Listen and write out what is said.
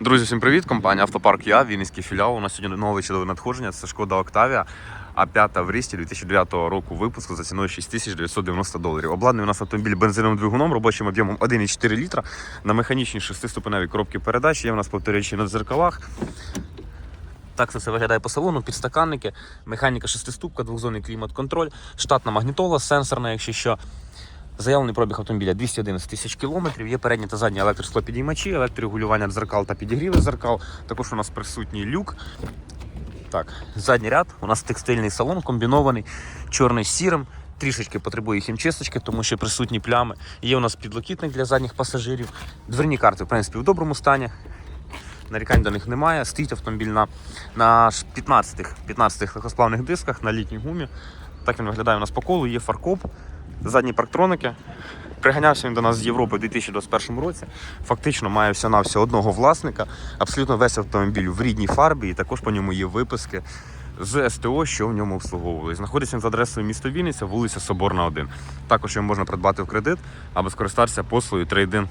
Друзі, всім привіт! Компанія Автопарк Я, Вінницький філіал. У нас сьогодні нове чудове надходження. Це шкода Октавія. А 5 в рісті 2009 року випуску за ціною 6990 доларів. Обладнаний у нас автомобіль бензиновим двигуном, робочим об'ємом 1,4 літра на механічній шестиступеневій коробці передач. Є у нас повторюючі на дзеркалах. Так це все виглядає по салону, підстаканники, механіка шестиступка, двохзонний клімат-контроль, штатна магнітола, сенсорна, якщо що. Заявлений пробіг автомобіля 211 тисяч кілометрів. Є передні та задні електросклопідіймачі, електрорегулювання дзеркал та підігріви зеркал. Також у нас присутній люк. Так, задній ряд. У нас текстильний салон комбінований, чорний з сірим. Трішечки потребує хімчисточки, тому що присутні плями. Є у нас підлокітник для задніх пасажирів. Дверні карти, в принципі, в доброму стані. Нарікань до них немає. Стоїть автомобіль на, на 15 15 легкосплавних дисках на літній гумі. Так він виглядає у нас по колу, є фаркоп, задні парктроники. Приганявся він до нас з Європи у 2021 році. Фактично має все на все одного власника. Абсолютно весь автомобіль в рідній фарбі, і також по ньому є виписки з СТО, що в ньому обслуговували. Знаходиться він за адресою міста Вінниця, вулиця Соборна, 1. Також його можна придбати в кредит або скористатися послугою трейдин